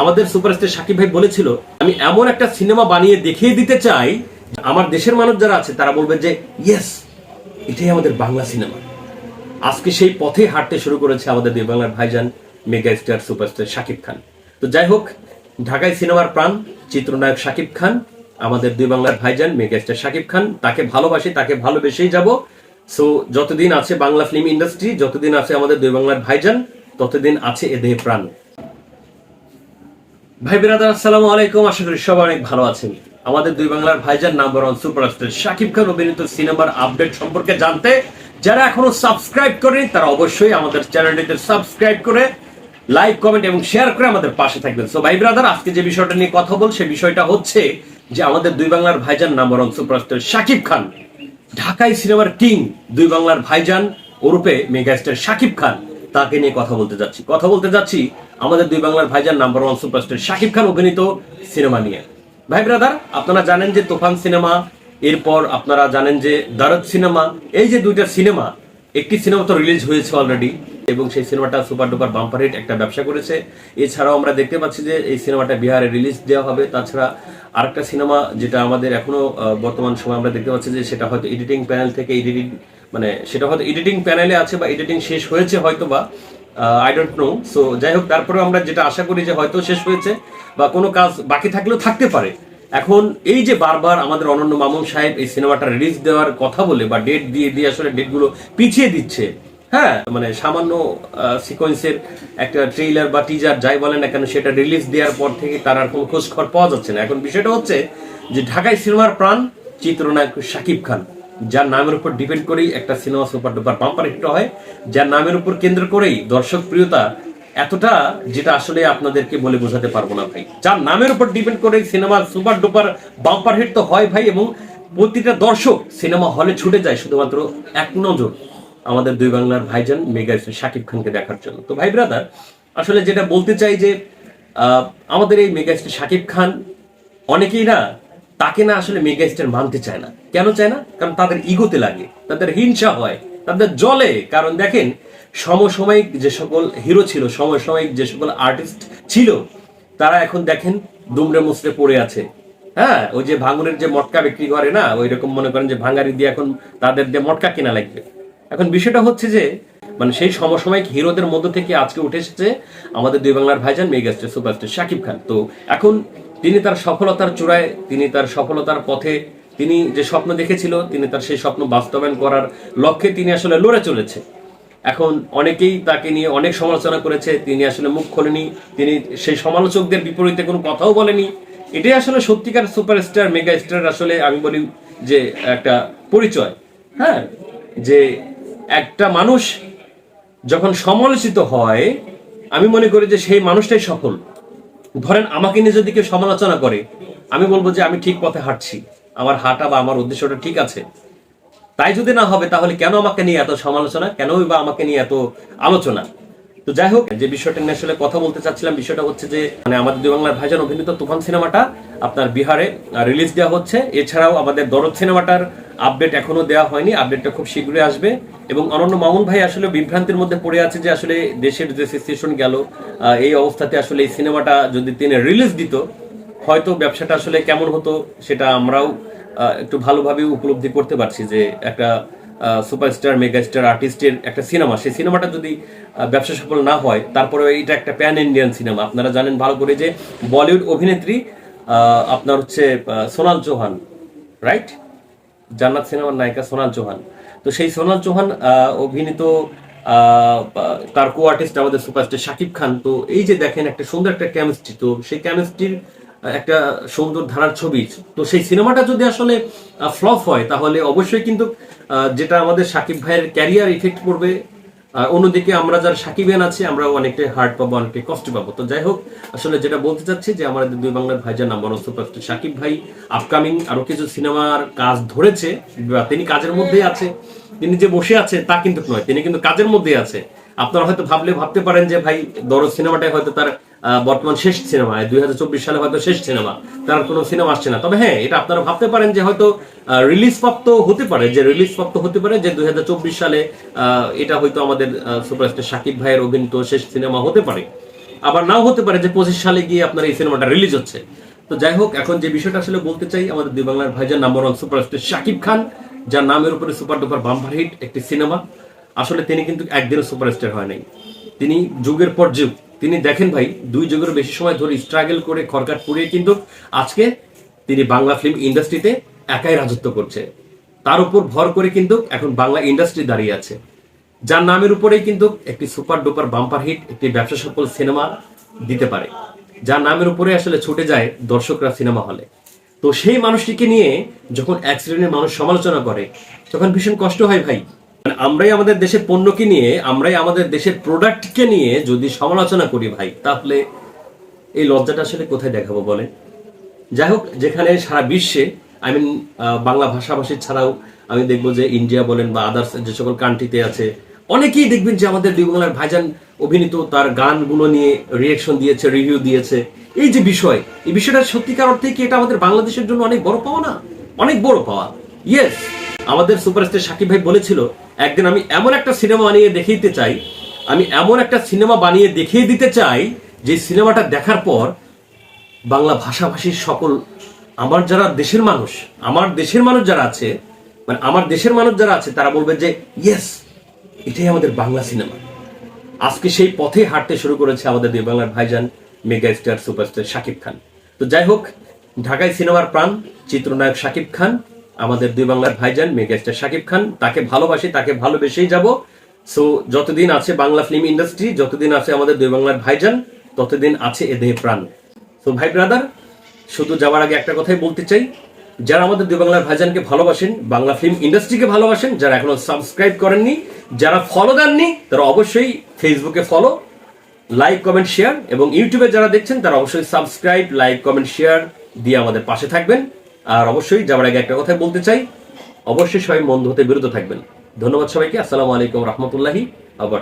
আমাদের সুপারস্টার সাকিব ভাই বলেছিল, আমি এমন একটা সিনেমা বানিয়ে দেখিয়ে দিতে চাই, আমার দেশের মানুষ যারা আছে, তারা বলবেন যে ইয়েস এটাই আমাদের বাংলা সিনেমা। আজকে সেই পথে হাঁটতে শুরু করেছে আমাদের দুই বাংলার ভাইজান mega star superstar Shakib Khan. তো যাই হোক, ঢাকায় সিনেমার প্রাণ, চিত্রনায়ক শাকিব খান, আমাদের দুই বাংলার ভাইজান মেগা স্টার শাকিব খান, তাকে ভালোবাসি, তাকে ভালোবেসেই যাব। সো, যতদিন আছে বাংলা ফিল্ম ইন্ডাস্ট্রি, যতদিন আছে আমাদের দুই বাংলার ভাইজান, ততদিন আছে এ দেহে প্রাণ। ভাই বিরাদার, আসসালামু আলাইকুম। আশা করি সবাই অনেক ভালো আছেন। আমাদের দুই বাংলার ভাইজান number one superstar Shakib Khan, অভিনীত সিনেমার আপডেট সম্পর্কে জানতে। যারা এখনও সাবস্ক্রাইব করেনি তারা অবশ্যই আমাদের চ্যানেলটিতে সাবস্ক্রাইব করে লাইক, কমেন্ট এবং শেয়ার করে আমাদের পাশে থাকবেন। সো ভাই ব্রাদার, আজকে যে বিষয়টা নিয়ে কথা বল সে বিষয়টা হচ্ছে যে আমাদের দুই বাংলার ভাইজান number one superstar Shakib Khan ঢাকায় সিনেমার কিং দুই বাংলার ভাইজান ওরূপে মেগাস্টার শাকিব খান। তাকে নিয়ে কথা বলতে যাচ্ছি। কথা বলতে যাচ্ছি আমাদের দুই বাংলার ভাইজান number one superstar Shakib Khan অভিনীত সিনেমা নিয়ে। ভাই ব্রাদার আপনারা জানেন যে তুফান সিনেমা, এরপর আপনারা জানেন যে দারদ সিনেমা, এই যে দুইটা সিনেমা, একটি সিনেমা তো রিলিজ হয়েছে অলরেডি এবং সেই সিনেমাটা সুপার ডুপার বাম্পার হিট একটা ব্যবসা করেছে। এছাড়াও আমরা দেখতে পাচ্ছি যে এই সিনেমাটা বিহারে রিলিজ দেওয়া হবে। তাছাড়া আরেকটা সিনেমা যেটা আমাদের এখনও বর্তমান সময় আমরা দেখতে পাচ্ছি যে সেটা হয়তো এডিটিং প্যানেল থেকে এডিটিং মানে সেটা হয়তো এডিটিং প্যানেলে আছে বা এডিটিং শেষ হয়েছে হয়তো বা আই ডোন্ট নো সো যাই হোক তারপরে আমরা যেটা আশা করি যে হয়তো শেষ হয়েছে বা কোনো কাজ বাকি থাকলেও থাকতে পারে। এখন এই যে বারবার আমাদের অনন্য মামুন সাহেব এই সিনেমাটা রিলিজ দেওয়ার কথা বলে বা ডেট দিয়ে দিয়ে আসলে ডেটগুলো পিছিয়ে দিচ্ছে হ্যাঁ? মানে সামান্য সিকোয়েন্সের একটা ট্রেইলার বা টিজার যাই বলেন না কেন, সেটা রিলিজ দেওয়ার পর থেকে তার আর কোনো খোঁজ খবর পাওয়া যাচ্ছে না। এখন বিষয়টা হচ্ছে যে ঢাকায় সিনেমার প্রাণ চিত্রনায়ক শাকিব খান। যার নামের উপর ডিপেন্ড করেই একটা cinema super duper bumper hit হয়, যার নামের উপর কেন্দ্র করেই দর্শক প্রিয়তা এতটা যেটা আসলে আপনাদেরকে বলে বোঝাতে পারব না ভাই। যার নামের উপর ডিপেন্ড করে cinema super duper bumper hit তো হয় ভাই এবং প্রতিটা দর্শক সিনেমা হলে ছুটে যায় শুধুমাত্র এক নজর আমাদের দুই বাংলার ভাইজান, মেগা শাকিব খানকে দেখার জন্য। তো ভাই ব্রাদার আসলে যেটা বলতে চাই যে আমাদের এই মেগা শাকিব খান অনেকেই না তাকে না আসলে মেগা স্টার মানতে চায় না। কেন চায় না? কারণ তাদের ইগোতে লাগে, তাদের হিংসা হয়, তাদের জলে কারণ দেখেন, সমসাময়িক যে সকল হিরো ছিল, সমসাময়িক যে সকল আর্টিস্ট ছিল, তারা এখন দেখেন দুমড়ে মুচড়ে পড়ে আছে। হ্যাঁ ওই যে ভাঙুরের যে মটকা বিক্রি করে না ওই রকম মনে করেন যে ভাঙারি দিয়ে এখন তাদের দিয়ে মটকা কেনা লাগবে। এখন বিষয়টা হচ্ছে যে মানে সেই সমসাময়িক হিরোদের মধ্য থেকে আজকে উঠে এসেছে আমাদের দুই বাংলার ভাইজান মেগাস্টার সুপারস্টার শাকিব খান। তো এখন তিনি তার সফলতার চূড়ায়, তিনি তার সফলতার পথে, তিনি যে স্বপ্ন দেখেছিল, তিনি তার সেই স্বপ্ন বাস্তবায়ন করার লক্ষ্যে তিনি আসলে লড়ে চলেছে। এখন অনেকেই তাকে নিয়ে অনেক সমালোচনা করেছে, তিনি আসলে মুখ খোলেনি, তিনি সেই সমালোচকদের বিপরীতে কোনো কথাও বলেনি। এটাই আসলে সত্যিকার সুপারস্টার মেগা স্টার আসলে আমি বলি যে একটা পরিচয় হ্যাঁ? যে একটা মানুষ যখন সমালোচিত হয়, আমি মনে করি যে সেই মানুষটাই সফল। ধরেন আমাকে নিয়ে যদি কেউ সমালোচনা করে, আমি বলব যে আমি ঠিক পথে হাঁটছি, আমার হাঁটা বা আমার উদ্দেশ্যটা ঠিক আছে। তাই যদি না হবে, তাহলে কেন আমাকে নিয়ে এত সমালোচনা? কেনই বা আমাকে নিয়ে এত আলোচনা? তো যাই হোক, যে বিষয়টা নিয়ে আসলে কথা বলতে চাচ্ছিলাম, বিষয়টা হচ্ছে যে মানে আমাদের দুই বাংলার ভাইজান অভিনীত তুফান সিনেমাটা আপনার বিহারে রিলিজ দেওয়া হচ্ছে। এছাড়াও আমাদের দরদ সিনেমাটার আপডেট এখনও দেওয়া হয়নি। আপডেটটা খুব শীঘ্রই আসবে। এবং অনন্য মামুন ভাই আসলে বিভ্রান্তির মধ্যে পড়ে আছে যে আসলে দেশের যে সিচুয়েশন গেল এই অবস্থাতে আসলে এই সিনেমাটা যদি তিনি রিলিজ দিত, হয়তো ব্যবসাটা আসলে কেমন হতো সেটা আমরাও একটু ভালোভাবে উপলব্ধি করতে পারছি যে একটা সুপারস্টার মেগাস্টার আর্টিস্টের একটা সিনেমা সেই সিনেমাটা যদি ব্যবসা সফল না হয়, তারপরে এটা একটা প্যান ইন্ডিয়ান সিনেমা আপনারা জানেন ভালো করে যে বলিউড অভিনেত্রী আপনার হচ্ছে সোনাল চৌহান রাইট জান্নাত সিনেমার নায়িকা সোনাল চৌহান। তো সেই সোনাল চৌহান অভিনীত তার কো আর্টিস্ট আমাদের সুপারস্টার শাকিব খান, তো এই যে দেখেন একটা সুন্দর একটা কেমিস্ট্রি তো সেই কেমিস্ট্রির একটা সুন্দর ধারার ছবি, তো সেই সিনেমাটা যদি আসলে ফ্লপ হয়, তাহলে অবশ্যই কিন্তু যেটা আমাদের সাকিব ভাইয়ের ক্যারিয়ার ইফেক্ট পড়বে অন্যদিকে আমরা যারা সাকিবেন আছি আমরা অনেকটাই হার্ট পাবো, অনেকটাই কষ্ট পাবো। তো যাই হোক, আসলে যেটা বলতে চাচ্ছি যে আমাদের দুই বাংলার ভাইজান নাম্বার সুপারস্টার সাকিব ভাই আপকামিং আরও কিছু সিনেমার কাজ ধরেছে, বা তিনি কাজের মধ্যেই আছে। তিনি যে বসে আছে, তা কিন্তু নয়। তিনি কিন্তু কাজের মধ্যেই আছে। আপনারা হয়তো ভাবলে ভাবতে পারেন যে ভাই দরজ সিনেমাটাই হয়তো তার বর্তমান শেষ সিনেমা দুই হাজার চব্বিশ সালে হয়তো শেষ সিনেমা, তার কোনো সিনেমা আসছে না। তবে হ্যাঁ এটা আপনারা ভাবতে পারেন যে হয়তো রিলিজ প্রাপ্ত হতে পারে, যে রিলিজ প্রাপ্ত হতে পারে, যে দুই হাজার চব্বিশ সালে এটা হয়তো আমাদের সুপারস্টার সাকিব ভাইয়ের অভিনীত শেষ সিনেমা হতে পারে। আবার নাও হতে পারে যে পঁচিশ সালে গিয়ে আপনার এই সিনেমাটা রিলিজ হচ্ছে। তো যাই হোক, এখন যে বিষয়টা আসলে বলতে চাই, আমাদের দুই বাংলার ভাইজান number one superstar Shakib Khan, যার নামের উপরে সুপার ডুপার বাম্পার হিট একটি সিনেমা আসলে তিনি কিন্তু একদিনও সুপারস্টার হয় নাই। তিনি যুগের পর যুগ তিনি দেখেন ভাই, দুই যুগের বেশি সময় ধরে স্ট্রাগল করে খরকাট পুড়িয়ে কিন্তু আজকে তিনি বাংলা ফিল্ম ইন্ডাস্ট্রিতে একাই রাজত্ব করছে। তার উপর ভর করে কিন্তু এখন বাংলা ইন্ডাস্ট্রি দাঁড়িয়ে আছে। যার নামের উপরেই কিন্তু একটি সুপার ডুপার বাম্পার হিট একটি ব্যবসা সফল সিনেমা দিতে পারে। যার নামের উপরে আসলে ছুটে যায় দর্শকরা সিনেমা হলে তো সেই মানুষটিকে নিয়ে যখন শ্রেণির মানুষ সমালোচনা করে, তখন ভীষণ কষ্ট হয় ভাই। আমরাই আমাদের দেশের পণ্যকে নিয়ে, আমরাই আমাদের দেশের প্রোডাক্টকে নিয়ে যদি সমালোচনা করি ভাই, তাহলে এই লজ্জাটা আসলে কোথায় দেখাবো বলে যাই হোক, যেখানে সারা বিশ্বে আই মিন বাংলা ভাষাভাষী ছাড়াও আমি দেখব যে ইন্ডিয়া বলেন বা আদার্স যে সকল কান্ট্রিতে আছে, অনেকেই দেখবেন যে আমাদের দুই বাংলার ভাইজান অভিনীত তার গানগুলো নিয়ে রিয়েকশন দিয়েছে রিভিউ দিয়েছে। এই যে বিষয়, এই বিষয়টা সত্যিকার অর্থে কি এটা আমাদের বাংলাদেশের জন্য অনেক বড় পাওয়া না? অনেক বড় পাওয়া। ইয়েস আমাদের সুপারস্টার সাকিব ভাই বলেছিল একদিন আমি এমন একটা সিনেমা বানিয়ে দেখিয়ে দিতে চাই, আমি এমন একটা সিনেমা বানিয়ে দেখিয়ে দিতে চাই, যে সিনেমাটা দেখার পর বাংলা ভাষাভাষীর সকল, আমার যারা দেশের মানুষ, আমার দেশের মানুষ যারা আছে মানে আমার দেশের মানুষ যারা আছে, তারা বলবে যে ইয়েস এটাই আমাদের বাংলা সিনেমা। আজকে সেই পথে হাঁটতে শুরু করেছে আমাদের দুই বাংলার ভাইজান, mega star, superstar Shakib Khan. তো যাই হোক, ঢাকায় সিনেমার প্রাণ, চিত্রনায়ক শাকিব খান আমাদের দুই বাংলার ভাইজান মেগাস্টার শাকিব খান, তাকে ভালোবাসি, তাকে ভালোবেসেই যাব। সো যতদিন আছে বাংলা ফিল্ম ইন্ডাস্ট্রি যতদিন আছে আমাদের দুই বাংলার ভাইজান, ততদিন আছে এ দেহে প্রাণ। তো ভাই ব্রাদার শুধু যাওয়ার আগে একটা কথাই বলতে চাই। যারা আমাদের দুই বাংলার ভাইজানকে ভালোবাসেন, বাংলা ফিল্ম ইন্ডাস্ট্রিকে ভালোবাসেন, যারা এখনও সাবস্ক্রাইব করেননি, যারা ফলো দেননি, তারা অবশ্যই ফেসবুকে ফলো লাইক কমেন্ট শেয়ার এবং ইউটিউবে যারা দেখছেন, তারা অবশ্যই সাবস্ক্রাইব লাইক কমেন্ট শেয়ার দিয়ে আমাদের পাশে থাকবেন। আর অবশ্যই যাওয়ার আগে একটা কথাই বলতে চাই, অবশ্যই সবাই মন্দ হতে বিরত থাকবেন। ধন্যবাদ সবাইকে, আসসালামু আলাইকুম রহমতুল্লাহি আবার